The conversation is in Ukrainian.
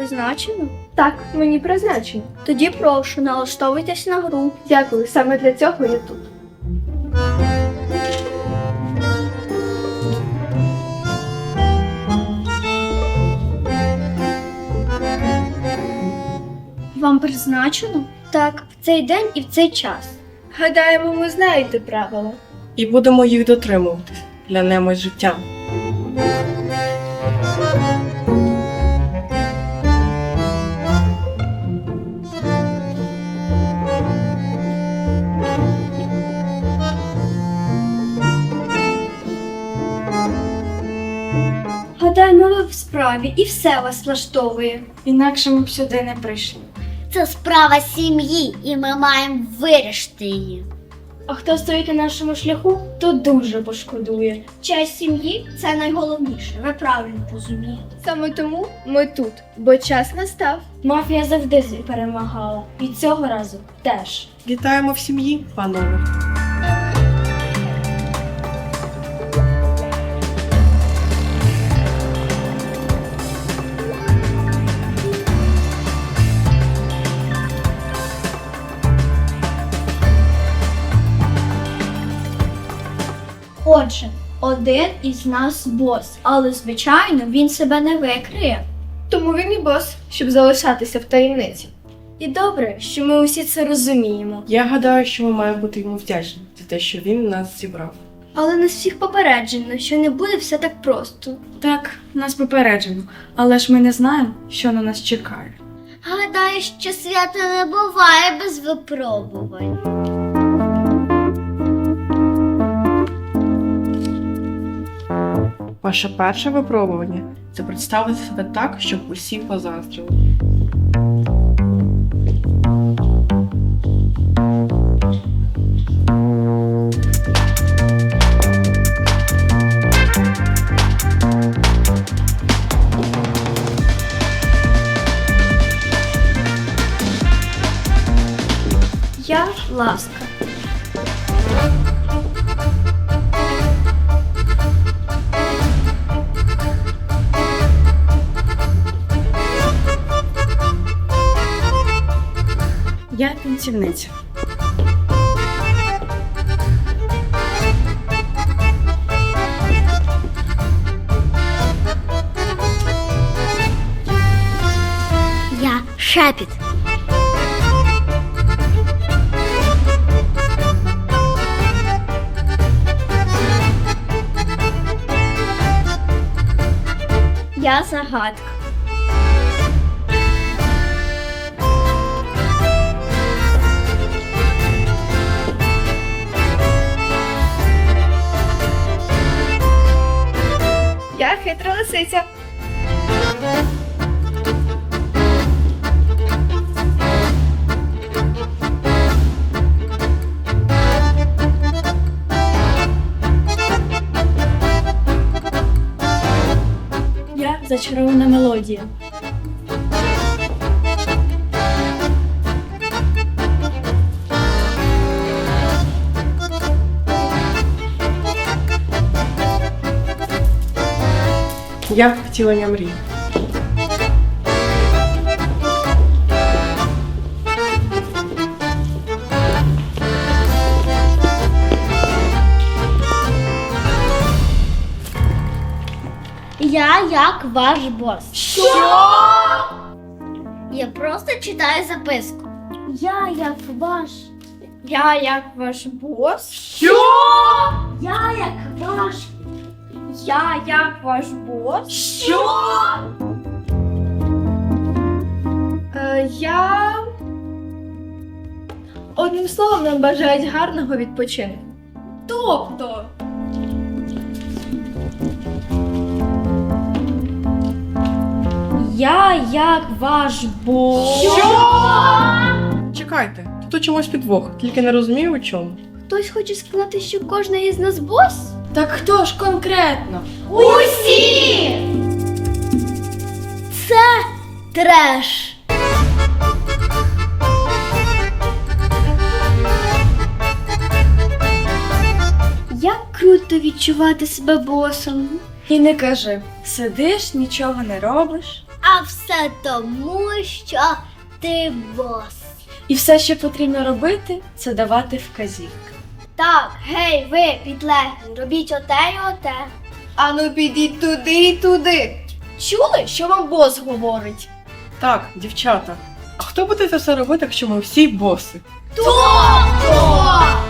Призначено? Так, мені призначено. Тоді прошу, налаштовуйтесь на гру. Дякую, саме для цього я тут. Вам призначено? Так, в цей день і в цей час. Гадаємо, ви знаєте правила. І будемо їх дотримуватись. Клянемось життям. Гадаємо, ви в справі і все вас влаштовує. Інакше ми б сюди не прийшли. Це справа сім'ї, і ми маємо вирішити її. А хто стоїть на нашому шляху, то дуже пошкодує. Честь сім'ї це найголовніше. Ви правильно розумієте. Саме тому ми тут, бо час настав. Мафія завжди перемагала. І цього разу теж. Вітаємо в сім'ї, панове. Отже, один із нас бос, але звичайно він себе не викриє. Тому він і бос, щоб залишатися в таємниці. І добре, що ми усі це розуміємо. Я гадаю, що ми маємо бути йому вдячні за те, що він нас зібрав. Але нас всіх попереджено, що не буде все так просто. Так, нас попереджено, але ж ми не знаємо, що на нас чекає. Гадаю, що свято не буває без випробувань. Ваше перше випробування це представити себе так, щоб усі позаздрили. Я ласка. Я танцівниця. Я шепіт. Я загадка. Хитра лисиця. Зачарована мелодія. Я втілення мрій. Я як ваш бос. Що? Я просто читаю записку. Я як ваш. Я як ваш бос. Що? Я як ваш. Я як ваш бос. Що? Е, я. Одним словом, нам бажають гарного відпочинку. Тобто. Я як ваш бос. Чекайте, тут чомусь підвох, тільки не розумію у чому. Хтось хоче сказати, що кожен із нас бос? Так хто ж конкретно? Усі! Це треш. Як круто відчувати себе босом. І не кажи, сидиш, нічого не робиш. А все тому, що ти бос. І все, що потрібно робити, це давати вказівки. Так, гей, ви, підлеглі, робіть оте і оте. Ану підіть туди і туди. Чули, що вам бос говорить? Так, дівчата. А хто буде це все робити, якщо ми всі боси? Тобто!